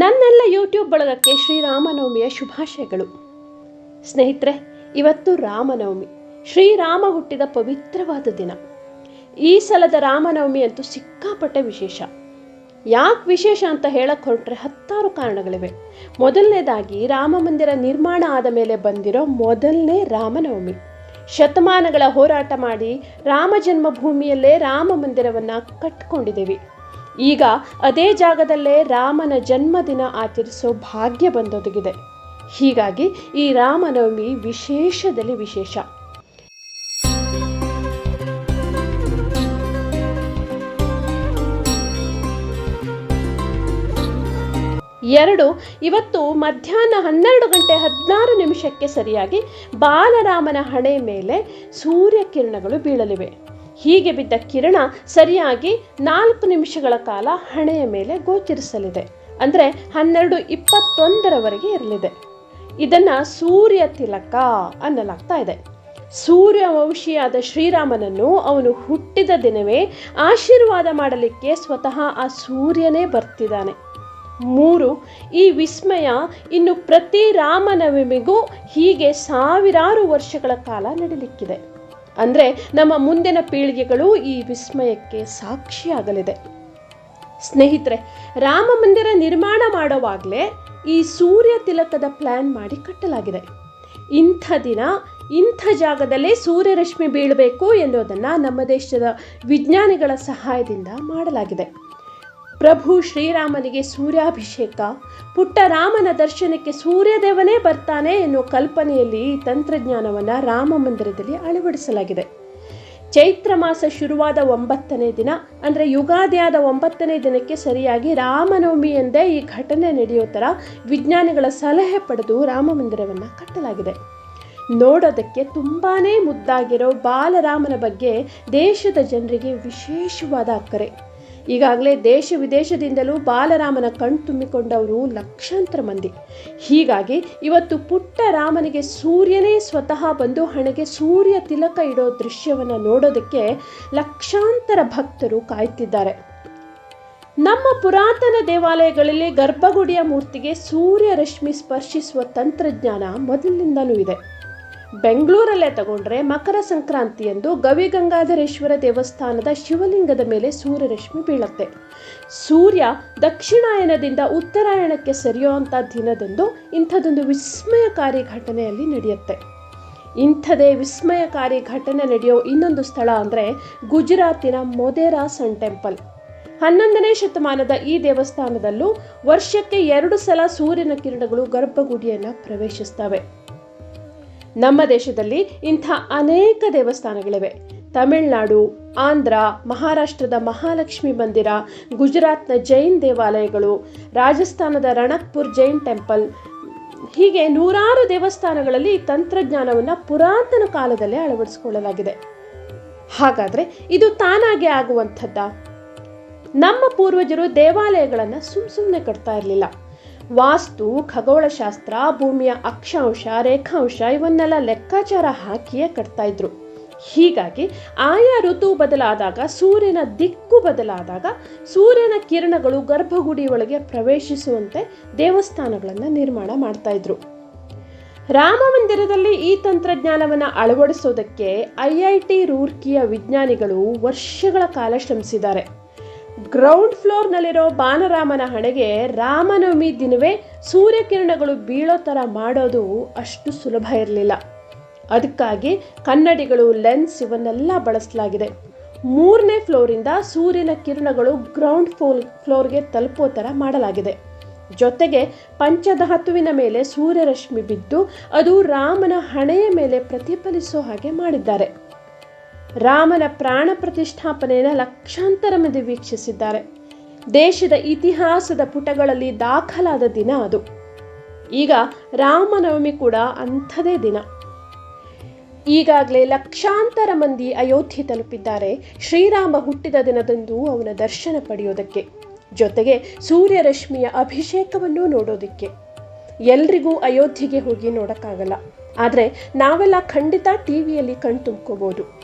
ನನ್ನೆಲ್ಲ ಯೂಟ್ಯೂಬ್ ಬಳಗಕ್ಕೆ ಶ್ರೀರಾಮನವಮಿಯ ಶುಭಾಶಯಗಳು. ಸ್ನೇಹಿತರೆ, ಇವತ್ತು ರಾಮನವಮಿ. ಶ್ರೀರಾಮ ಹುಟ್ಟಿದ ಪವಿತ್ರವಾದ ದಿನ. ಈ ಸಲದ ರಾಮನವಮಿ ಅಂತೂ ಸಿಕ್ಕಾಪಟ್ಟೆ ವಿಶೇಷ. ಯಾಕೆ ವಿಶೇಷ ಅಂತ ಹೇಳಕ್ಕೆ ಹೊರಟ್ರೆ ಹತ್ತಾರು ಕಾರಣಗಳಿವೆ. ಮೊದಲನೇದಾಗಿ, ರಾಮ ಮಂದಿರ ನಿರ್ಮಾಣ ಆದ ಮೇಲೆ ಬಂದಿರೋ ಮೊದಲನೇ ರಾಮನವಮಿ. ಶತಮಾನಗಳ ಹೋರಾಟ ಮಾಡಿ ರಾಮ ಜನ್ಮಭೂಮಿಯಲ್ಲೇ ರಾಮ ಮಂದಿರವನ್ನು ಕಟ್ಕೊಂಡಿದ್ದೀವಿ. ಈಗ ಅದೇ ಜಾಗದಲ್ಲೇ ರಾಮನ ಜನ್ಮದಿನ ಆಚರಿಸೋ ಭಾಗ್ಯ ಬಂದೊದಗಿದೆ. ಹೀಗಾಗಿ ಈ ರಾಮನವಮಿ ವಿಶೇಷದಲ್ಲಿ ವಿಶೇಷ. ಎರಡು, ಇವತ್ತು ಮಧ್ಯಾಹ್ನ ಹನ್ನೆರಡು ಗಂಟೆ ಹದಿನಾರು ನಿಮಿಷಕ್ಕೆ ಸರಿಯಾಗಿ ಬಾಲರಾಮನ ಹಣೆ ಮೇಲೆ ಸೂರ್ಯಕಿರಣಗಳು ಬೀಳಲಿವೆ. ಹೀಗೆ ಬಿದ್ದ ಕಿರಣ ಸರಿಯಾಗಿ ನಾಲ್ಕು ನಿಮಿಷಗಳ ಕಾಲ ಹಣೆಯ ಮೇಲೆ ಗೋಚರಿಸಲಿದೆ. ಅಂದರೆ ಹನ್ನೆರಡು ಇಪ್ಪತ್ತೊಂದರವರೆಗೆ ಇರಲಿದೆ. ಇದನ್ನು ಸೂರ್ಯ ತಿಲಕ ಅನ್ನಲಾಗ್ತಾ ಇದೆ. ಸೂರ್ಯ ವಂಶಿಯಾದ ಶ್ರೀರಾಮನನ್ನು ಅವನು ಹುಟ್ಟಿದ ದಿನವೇ ಆಶೀರ್ವಾದ ಮಾಡಲಿಕ್ಕೆ ಸ್ವತಃ ಆ ಸೂರ್ಯನೇ ಬರ್ತಿದ್ದಾನೆ. ಮೂರು, ಈ ವಿಸ್ಮಯ ಇನ್ನು ಪ್ರತಿ ರಾಮನವಮಿಗೂ ಹೀಗೆ ಸಾವಿರಾರು ವರ್ಷಗಳ ಕಾಲ ನಡೀಲಿಕ್ಕಿದೆ. ಅಂದರೆ ನಮ್ಮ ಮುಂದಿನ ಪೀಳಿಗೆಗಳು ಈ ವಿಸ್ಮಯಕ್ಕೆ ಸಾಕ್ಷಿಯಾಗಲಿದೆ. ಸ್ನೇಹಿತರೆ, ರಾಮ ಮಂದಿರ ನಿರ್ಮಾಣ ಮಾಡುವಾಗಲೇ ಈ ಸೂರ್ಯ ತಿಲಕದ ಪ್ಲ್ಯಾನ್ ಮಾಡಿ ಕಟ್ಟಲಾಗಿದೆ. ಇಂಥ ದಿನ, ಇಂಥ ಜಾಗದಲ್ಲೇ ಸೂರ್ಯರಶ್ಮಿ ಬೀಳಬೇಕು ಎನ್ನುವುದನ್ನು ನಮ್ಮ ದೇಶದ ವಿಜ್ಞಾನಿಗಳ ಸಹಾಯದಿಂದ ಮಾಡಲಾಗಿದೆ. ಪ್ರಭು ಶ್ರೀರಾಮನಿಗೆ ಸೂರ್ಯಾಭಿಷೇಕ. ಪುಟ್ಟ ರಾಮನ ದರ್ಶನಕ್ಕೆ ಸೂರ್ಯದೇವನೇ ಬರ್ತಾನೆ ಎನ್ನುವ ಕಲ್ಪನೆಯಲ್ಲಿ ಈ ತಂತ್ರಜ್ಞಾನವನ್ನು ರಾಮ ಮಂದಿರದಲ್ಲಿ ಅಳವಡಿಸಲಾಗಿದೆ. ಚೈತ್ರ ಮಾಸ ಶುರುವಾದ ಒಂಬತ್ತನೇ ದಿನ, ಅಂದರೆ ಯುಗಾದಿಯಾದ ಒಂಬತ್ತನೇ ದಿನಕ್ಕೆ ಸರಿಯಾಗಿ ರಾಮನವಮಿ ಎಂದೇ ಈ ಘಟನೆ ನಡೆಯೋ ಥರ ವಿಜ್ಞಾನಿಗಳ ಸಲಹೆ ಪಡೆದು ರಾಮ ಮಂದಿರವನ್ನು ಕಟ್ಟಲಾಗಿದೆ. ನೋಡೋದಕ್ಕೆ ತುಂಬಾ ಮುದ್ದಾಗಿರೋ ಬಾಲರಾಮನ ಬಗ್ಗೆ ದೇಶದ ಜನರಿಗೆ ವಿಶೇಷವಾದ ಅಕ್ಕರೆ. ಈಗಾಗಲೇ ದೇಶ ವಿದೇಶದಿಂದಲೂ ಬಾಲರಾಮನ ಕಣ್ತುಂಬಿಕೊಂಡವರು ಲಕ್ಷಾಂತರ ಮಂದಿ. ಹೀಗಾಗಿ ಇವತ್ತು ಪುಟ್ಟ ರಾಮನಿಗೆ ಸೂರ್ಯನೇ ಸ್ವತಃ ಬಂದು ಹಣೆಗೆ ಸೂರ್ಯ ತಿಲಕ ಇಡೋ ದೃಶ್ಯವನ್ನು ನೋಡೋದಕ್ಕೆ ಲಕ್ಷಾಂತರ ಭಕ್ತರು ಕಾಯ್ತಿದ್ದಾರೆ. ನಮ್ಮ ಪುರಾತನ ದೇವಾಲಯಗಳಲ್ಲಿ ಗರ್ಭಗುಡಿಯ ಮೂರ್ತಿಗೆ ಸೂರ್ಯ ರಶ್ಮಿ ಸ್ಪರ್ಶಿಸುವ ತಂತ್ರಜ್ಞಾನ ಮೊದಲಿನಿಂದಲೂ ಇದೆ. ಬೆಂಗಳೂರಲ್ಲೇ ತಗೊಂಡ್ರೆ ಮಕರ ಸಂಕ್ರಾಂತಿಯಂದು ಗವಿಗಂಗಾಧರೇಶ್ವರ ದೇವಸ್ಥಾನದ ಶಿವಲಿಂಗದ ಮೇಲೆ ಸೂರ್ಯರಶ್ಮಿ ಬೀಳುತ್ತೆ. ಸೂರ್ಯ ದಕ್ಷಿಣಾಯನದಿಂದ ಉತ್ತರಾಯಣಕ್ಕೆ ಸರಿಯುವಂಥ ದಿನದಂದು ಇಂಥದ್ದೊಂದು ವಿಸ್ಮಯಕಾರಿ ಘಟನೆಯಲ್ಲಿ ನಡೆಯುತ್ತೆ. ಇಂಥದೇ ವಿಸ್ಮಯಕಾರಿ ಘಟನೆ ನಡೆಯೋ ಇನ್ನೊಂದು ಸ್ಥಳ ಅಂದರೆ ಗುಜರಾತಿನ ಮೊದೇರಾ ಸನ್ ಟೆಂಪಲ್. ಹನ್ನೊಂದನೇ ಶತಮಾನದ ಈ ದೇವಸ್ಥಾನದಲ್ಲೂ ವರ್ಷಕ್ಕೆ ಎರಡು ಸಲ ಸೂರ್ಯನ ಕಿರಣಗಳು ಗರ್ಭಗುಡಿಯನ್ನು ಪ್ರವೇಶಿಸ್ತವೆ. ನಮ್ಮ ದೇಶದಲ್ಲಿ ಇಂಥ ಅನೇಕ ದೇವಸ್ಥಾನಗಳಿವೆ. ತಮಿಳುನಾಡು, ಆಂಧ್ರ, ಮಹಾರಾಷ್ಟ್ರದ ಮಹಾಲಕ್ಷ್ಮಿ ಮಂದಿರ, ಗುಜರಾತ್ನ ಜೈನ್ ದೇವಾಲಯಗಳು, ರಾಜಸ್ಥಾನದ ರಣಕ್ಪುರ್ ಜೈನ್ ಟೆಂಪಲ್, ಹೀಗೆ ನೂರಾರು ದೇವಸ್ಥಾನಗಳಲ್ಲಿ ತಂತ್ರಜ್ಞಾನವನ್ನು ಪುರಾತನ ಕಾಲದಲ್ಲೇ ಅಳವಡಿಸಿಕೊಳ್ಳಲಾಗಿದೆ. ಹಾಗಾದರೆ ಇದು ತಾನಾಗೆ ಆಗುವಂಥದ್ದ? ನಮ್ಮ ಪೂರ್ವಜರು ದೇವಾಲಯಗಳನ್ನು ಸುಮ್ಮ ಸುಮ್ಮನೆ ಕಟ್ತಾ ಇರಲಿಲ್ಲ. ವಾಸ್ತು, ಖಗೋಳಶಾಸ್ತ್ರ, ಭೂಮಿಯ ಅಕ್ಷಾಂಶ, ರೇಖಾಂಶ ಇವನ್ನೆಲ್ಲ ಲೆಕ್ಕಾಚಾರ ಹಾಕಿಯೇ ಕಟ್ತಾ ಇದ್ರು. ಹೀಗಾಗಿ ಆಯಾ ಋತು ಬದಲಾದಾಗ, ಸೂರ್ಯನ ದಿಕ್ಕು ಬದಲಾದಾಗ, ಸೂರ್ಯನ ಕಿರಣಗಳು ಗರ್ಭಗುಡಿ ಒಳಗೆ ಪ್ರವೇಶಿಸುವಂತೆ ದೇವಸ್ಥಾನಗಳನ್ನು ನಿರ್ಮಾಣ ಮಾಡ್ತಾ ಇದ್ರು. ರಾಮ ಮಂದಿರದಲ್ಲಿ ಈ ತಂತ್ರಜ್ಞಾನವನ್ನು ಅಳವಡಿಸೋದಕ್ಕೆ ಐ ಐ ಟಿ ರೂರ್ಕಿಯ ವಿಜ್ಞಾನಿಗಳು ವರ್ಷಗಳ ಕಾಲ ಶ್ರಮಿಸಿದ್ದಾರೆ. ಗ್ರೌಂಡ್ ಫ್ಲೋರ್ನಲ್ಲಿರೋ ಬಾನರಾಮನ ಹಣೆಗೆ ರಾಮನವಮಿ ದಿನವೇ ಸೂರ್ಯಕಿರಣಗಳು ಬೀಳೋ ಥರ ಮಾಡೋದು ಅಷ್ಟು ಸುಲಭ ಇರಲಿಲ್ಲ. ಅದಕ್ಕಾಗಿ ಕನ್ನಡಿಗಳು ಲೆನ್ಸ್ ಇವನ್ನೆಲ್ಲ ಬಳಸಲಾಗಿದೆ. ಮೂರನೇ ಫ್ಲೋರಿಂದ ಸೂರ್ಯನ ಕಿರಣಗಳು ಗ್ರೌಂಡ್ ಫ್ಲೋರ್ ಫ್ಲೋರ್ಗೆ ತಲುಪೋ ಥರ ಮಾಡಲಾಗಿದೆ. ಜೊತೆಗೆ ಪಂಚಧಾತುವಿನ ಮೇಲೆ ಸೂರ್ಯರಶ್ಮಿ ಬಿದ್ದು ಅದು ರಾಮನ ಹಣೆಯ ಮೇಲೆ ಪ್ರತಿಫಲಿಸೋ ಹಾಗೆ ಮಾಡಿದ್ದಾರೆ. ರಾಮನ ಪ್ರಾಣ ಪ್ರತಿಷ್ಠಾಪನೆಯನ್ನು ಲಕ್ಷಾಂತರ ಮಂದಿ ವೀಕ್ಷಿಸಿದ್ದಾರೆ. ದೇಶದ ಇತಿಹಾಸದ ಪುಟಗಳಲ್ಲಿ ದಾಖಲಾದ ದಿನ ಅದು. ಈಗ ರಾಮನವಮಿ ಕೂಡ ಅಂಥದೇ ದಿನ. ಈಗಾಗಲೇ ಲಕ್ಷಾಂತರ ಮಂದಿ ಅಯೋಧ್ಯೆ ತಲುಪಿದ್ದಾರೆ. ಶ್ರೀರಾಮ ಹುಟ್ಟಿದ ದಿನದಂದು ಅವನ ದರ್ಶನ ಪಡೆಯೋದಕ್ಕೆ. ಜೊತೆಗೆ ಸೂರ್ಯರಶ್ಮಿಯ ಅಭಿಷೇಕವನ್ನು ನೋಡೋದಕ್ಕೆ. ಎಲ್ರಿಗೂ ಅಯೋಧ್ಯೆಗೆ ಹೋಗಿ ನೋಡೋಕ್ಕಾಗಲ್ಲ. ಆದರೆ ನಾವೆಲ್ಲ ಖಂಡಿತ ಟಿ ವಿಯಲ್ಲಿ ಕಣ್ ತುಂಬ್ಕೋಬೋದು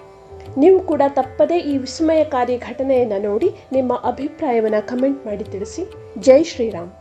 ನೀವು ಕೂಡ ತಪ್ಪದೇ ಈ ವಿಸ್ಮಯಕಾರಿ ಘಟನೆಯನ್ನು ನೋಡಿ ನಿಮ್ಮ ಅಭಿಪ್ರಾಯವನ್ನು ಕಮೆಂಟ್ ಮಾಡಿ ತಿಳಿಸಿ. ಜೈ ಶ್ರೀರಾಮ್.